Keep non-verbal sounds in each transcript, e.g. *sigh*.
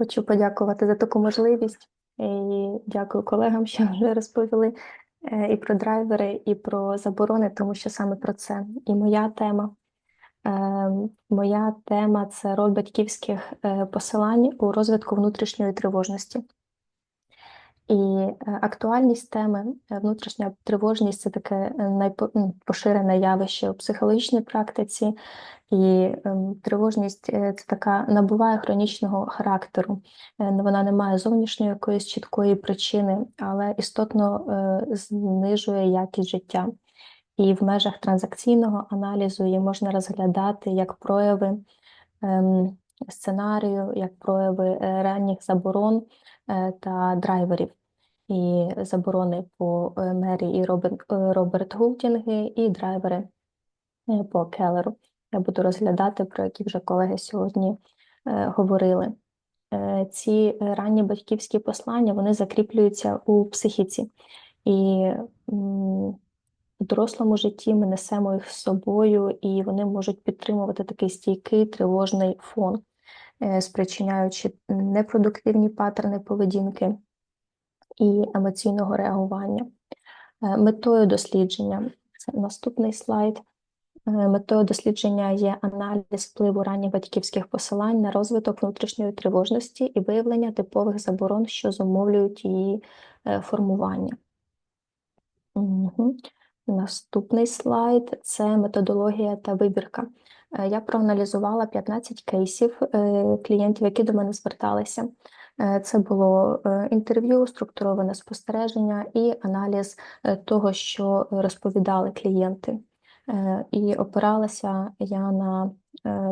Хочу подякувати за таку можливість і дякую колегам, що вже розповіли е, і про драйвери, і про заборони, тому що саме про це. І моя тема. Е, Моя тема це роль батьківських е, посилань у розвитку внутрішньої тривожності. І е, актуальність теми е, внутрішня тривожність це таке найпоширене явище у психологічній практиці, і ем, тривожність е, це така набуває хронічного характеру. Вона не має зовнішньої якоїсь чіткої причини, але істотно знижує якість життя. І в межах транзакційного аналізу її можна розглядати як прояви ем, сценарію, як прояви ранніх заборон та драйверів і заборони по е, Мері і Роберт, е, Гултінги, і драйвери е, по Келлеру. Я буду розглядати, про які вже колеги сьогодні говорили. Ці ранні батьківські послання вони закріплюються у психіці, і в дорослому житті ми несемо їх з собою, і вони можуть підтримувати такий стійкий тривожний фон, спричиняючи непродуктивні паттерни поведінки і емоційного реагування. Е, метою дослідження це наступний слайд. Е, метою дослідження є аналіз впливу ранніх батьківських посилань на розвиток внутрішньої тривожності і виявлення типових заборон, що зумовлюють її е, формування. Угу. Наступний слайд це методологія та вибірка. Я проаналізувала 15 кейсів клієнтів, які до мене зверталися. Е, це було е, інтерв'ю, структуроване спостереження і аналіз е, того, що розповідали клієнти. І опиралася я на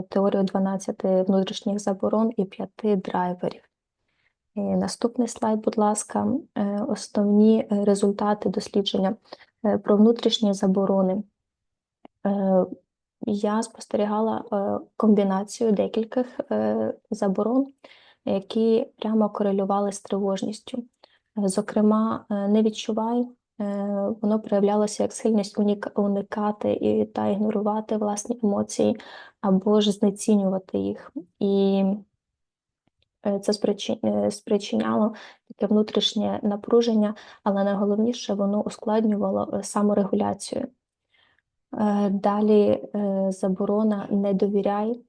теорію 12 внутрішніх заборон і 5 драйверів. І Наступний слайд, будь ласка, основні результати дослідження про внутрішні заборони. Я спостерігала комбінацію декількох заборон які прямо корелювали з тривожністю. Зокрема, е, не відчувай, е, воно проявлялося як сильність уникати і та ігнорувати власні емоції, або ж знецінювати їх. І е, це спричиняло таке внутрішнє напруження, але найголовніше воно ускладнювало саморегуляцію. Далі заборона не довіряй,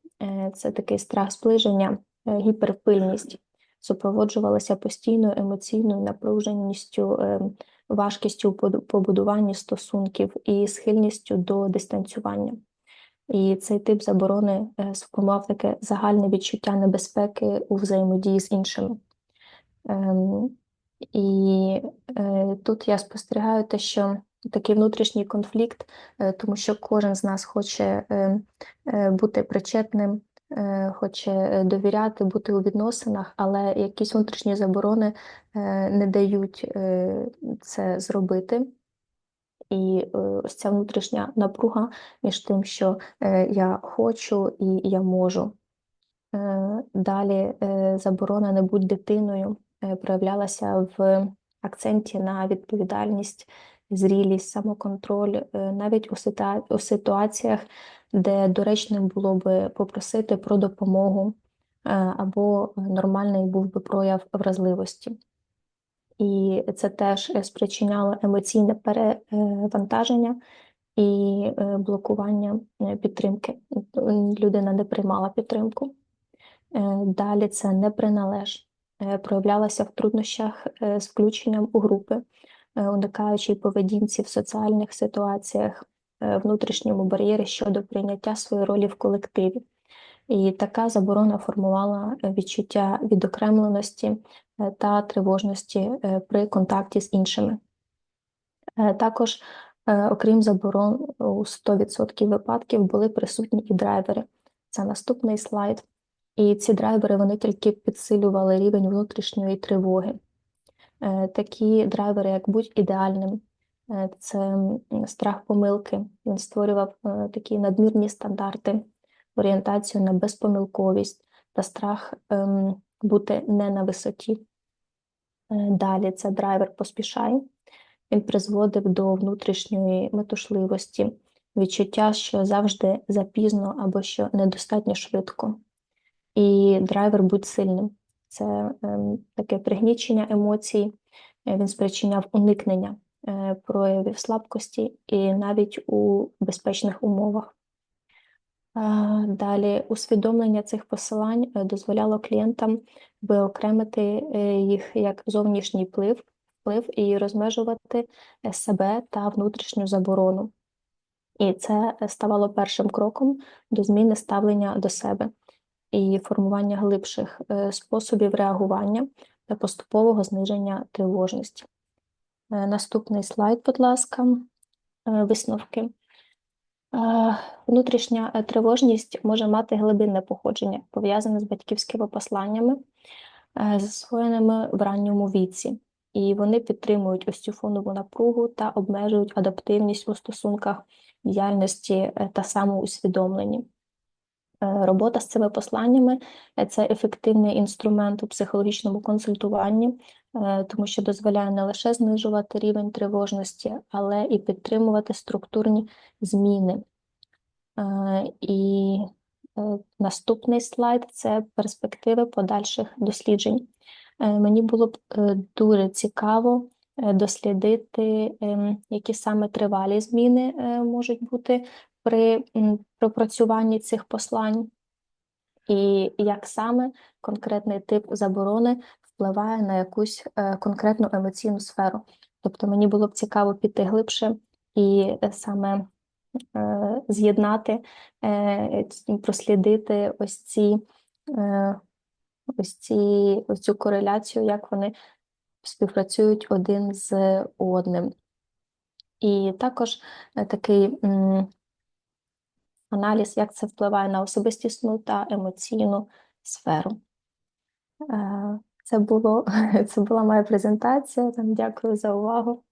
це такий страх зближення. Е, гіперпильність супроводжувалася постійною емоційною напруженістю, е, важкістю у побудуванні стосунків і схильністю до дистанціювання. І цей тип заборони е, сформував таке загальне відчуття небезпеки у взаємодії з іншими. Ем, і тут я спостерігаю те, що такий внутрішній конфлікт, тому що кожен з нас хоче бути причетним хоче е, довіряти, бути у відносинах, але якісь внутрішні заборони е, не дають це зробити. І ось ця внутрішня напруга між тим, що я хочу і я можу. Далі заборона не будь дитиною проявлялася в акценті на відповідальність, зрілість, самоконтроль, навіть у ситуаціях, де доречним було би попросити про допомогу е, або нормальний був би прояв вразливості. І це теж спричиняло емоційне перевантаження і е, блокування е, підтримки. Людина не приймала підтримку. Далі це неприналеж, проявлялося в труднощах з включенням у групи, уникаючи поведінці в соціальних ситуаціях, Е, внутрішньому бар'єрі щодо прийняття своєї ролі в колективі. І така заборона формувала відчуття відокремленості е, та тривожності е, при контакті з іншими. Також, окрім заборон, у 100% випадків були присутні і драйвери. Це наступний слайд. І ці драйвери вони тільки підсилювали рівень внутрішньої тривоги. Такі драйвери, як будь ідеальним, Е, це страх помилки. Він створював е, такі надмірні стандарти, орієнтацію на безпомилковість та страх ем, бути не на висоті. Е, далі це драйвер поспішай. Він призводив до внутрішньої метушливості, відчуття, що завжди запізно або що недостатньо швидко. І драйвер будь сильним. це ем, таке пригнічення емоцій, е, він спричиняв уникнення е, проявів слабкості і навіть у безпечних умовах. Е, Далі усвідомлення цих посилань е, дозволяло клієнтам виокремити е, їх як зовнішній вплив, вплив і розмежувати е, себе та внутрішню заборону. І це е, ставало першим кроком до зміни ставлення до себе і формування глибших е, способів реагування та поступового зниження тривожності. Е, Наступний слайд, будь ласка, Е, висновки. Е, Внутрішня тривожність може мати глибинне походження, пов'язане з батьківськими посланнями, засвоєними в ранньому віці, і вони підтримують ось цю фонову напругу та обмежують адаптивність у стосунках діяльності та самоусвідомленні. Е, Робота з цими посланнями е, це ефективний інструмент у психологічному консультуванні, е, тому що дозволяє не лише знижувати рівень тривожності, але і підтримувати структурні зміни. І наступний слайд це перспективи подальших досліджень. Мені було б дуже цікаво дослідити, ем, які саме тривалі зміни можуть бути при пропрацюванні цих послань, і як саме конкретний тип заборони впливає на якусь е, конкретну емоційну сферу. Тобто мені було б цікаво піти глибше і е, саме е, з'єднати, прослідити ось ці, ось ці, ось цю кореляцію, як вони співпрацюють один з одним. І також такий аналіз, як це впливає на особистісну та емоційну сферу. Е, Це було, *laughs* це була моя презентація. Там дякую за увагу.